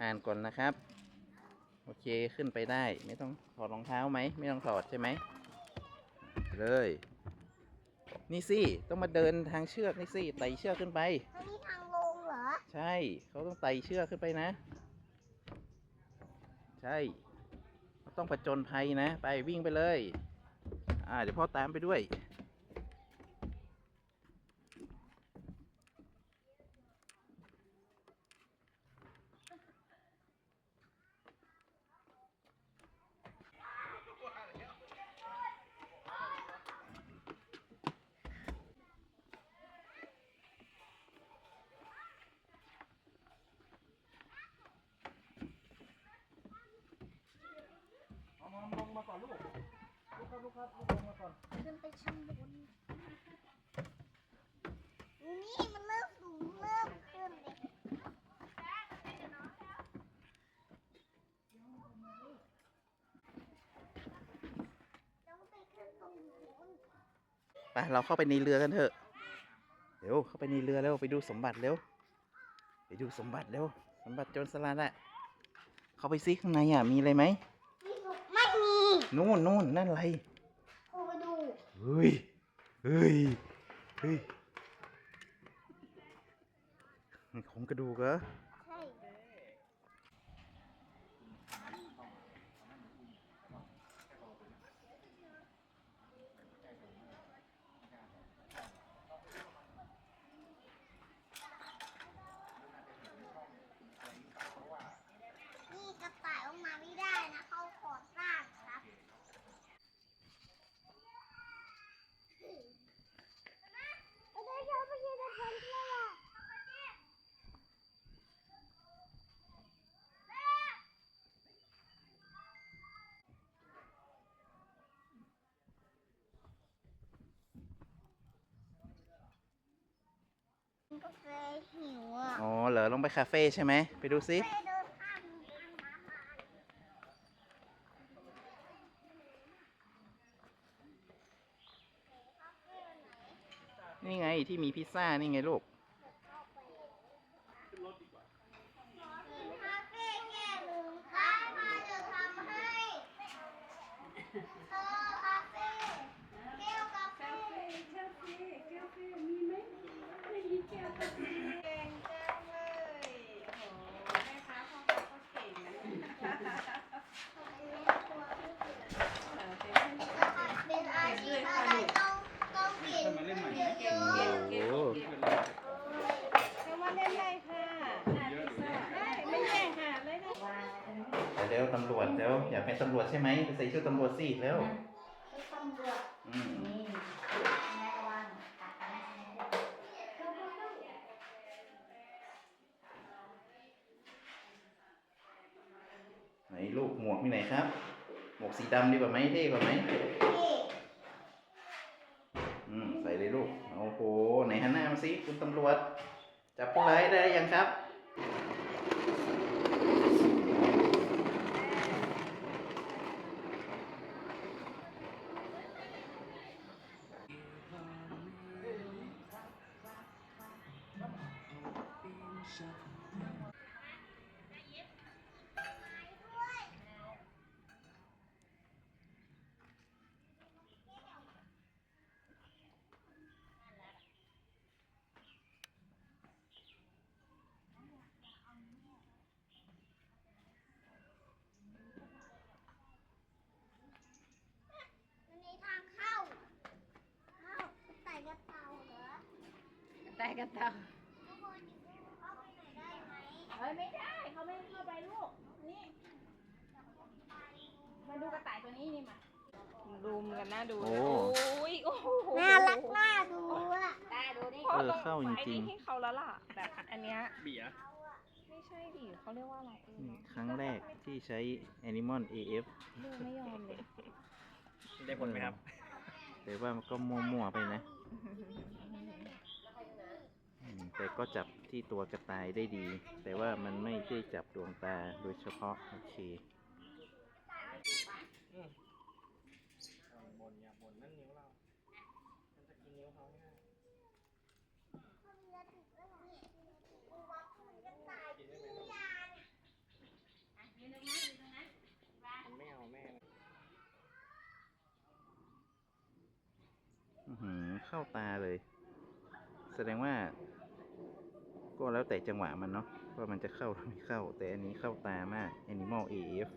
อ่านก่อนนะครับ โอเคขึ้นไปได้ ไม่ต้องถอดรองเท้าไหม ไม่ต้องถอดใช่ไหม เลย นี่สิ ต้องมาเดินทางเชือกนี่สิ ไต่เชือกขึ้นไป อันนี้ทางลงเหรอ ใช่ เขาต้องไต่เชือกขึ้นไปนะ ใช่เขาต้องผจญภัยนะ ไปวิ่งไปเลย อ่า เดี๋ยวพ่อตามไปด้วย มาก่อนลูก ลูกครับลูกครับลูกลงมาก่อน ขึ้นไปชั้นบนนี่มันเริ่มสูงเริ่มขึ้นเลยต้องไปขึ้นตรงนู้นไปเราเข้าไปในเรือกันเถอะ เร็วเข้าไปในเรือเร็วไปดูสมบัติเร็ว ไปดูสมบัติเร็ว สมบัติโจรสลัดอะเข้าไปซิข้างในอะมีอะไรไหม นู่นนู่นนั่นอะไรโอ้ดูเฮ้ยเฮ้ยเฮ้ยมันของกระดูกเหรอ ใช่ นี่กระต่ายออกมาไม่ได้นะเขาขอสร้างครับ กาแฟหิวอะอ๋อเหรอลงไปคาเฟ่ใช่ไหมไปดูซิไปดินข้ามทางม้าลานี่ไงที่มีพิซซ่านี่ไงลูก คาเฟ่แก้หนึ่งครับมาจะทำให้เธอคาเฟ่แก้วกาแฟ แก้วเฟ่แก้วเฟ่มีไหมไม่มีแก้วกาแฟเก่งจังเลยโอ้โหแม่ค้าพ่อค้าก็เก่งนะเออเป็น เป็นอาชีพอะไรต้องต้องเก่งเยอะ เก่ง โอ้ เก่ง โห เก่งเก่งแค่ว่าเล่นได้ค่ะได้ไม่แย่งค่ะเลยนะ เดี๋ยวตำรวจ เดี๋ยวอยากเป็นตำรวจใช่ไหมไปใส่ชุดตำรวจสิเร็วๆตำรวจอืมนี่แม่ระวังตัดนะไหนลูกหมวกมีไหนครับ หมวกสีดำดีกว่าไหมเท่กว่าไหมนี่อืมใส่เลยลูกโอ้โหไหนหันหน้ามาสิคุณตำรวจจับผู้ร้ายได้หรือยังครับ กระเต่าทุกคนเข้าไปหน่อยได้ไหมเฮ้ยไม่ได้เขาไม่ให้เข้าไปลูก นี่ มาดูกระต่ายตัวนี้นี่มาดูมกันน่าดูโอ้ ยโอ้โหน่ารักน่าดูอะตาดูดิเออเข้าจริงๆให้เขาแล้วล่ะแบบอันเนี้ยเบียร์ไม่ใช่ดิเขาเรียกว่าอะไรเออนี่ครั้งแรกที่ใช้ Animal AF ดูไม่ยอมเลยได้ผลไหมครับ แต่ว่ามันก็มั่วๆไปนะอืม แต่ก็จับที่ตัวกระต่ายได้ดี แต่ว่ามันไม่ได้จับดวงตาโดยเฉพาะ โอเคบนอย่าบนนั่นนิ้วเรา มันจะกินนิ้วเขาไม่ได้กินไม่เป็นมันไม่เอาแม่เข้าตาเลย แสดงว่า ก็แล้วแต่จังหวะมันเนาะว่ามันจะเข้าหรือไม่เข้า แต่อันนี้เข้าตามาก Animal AF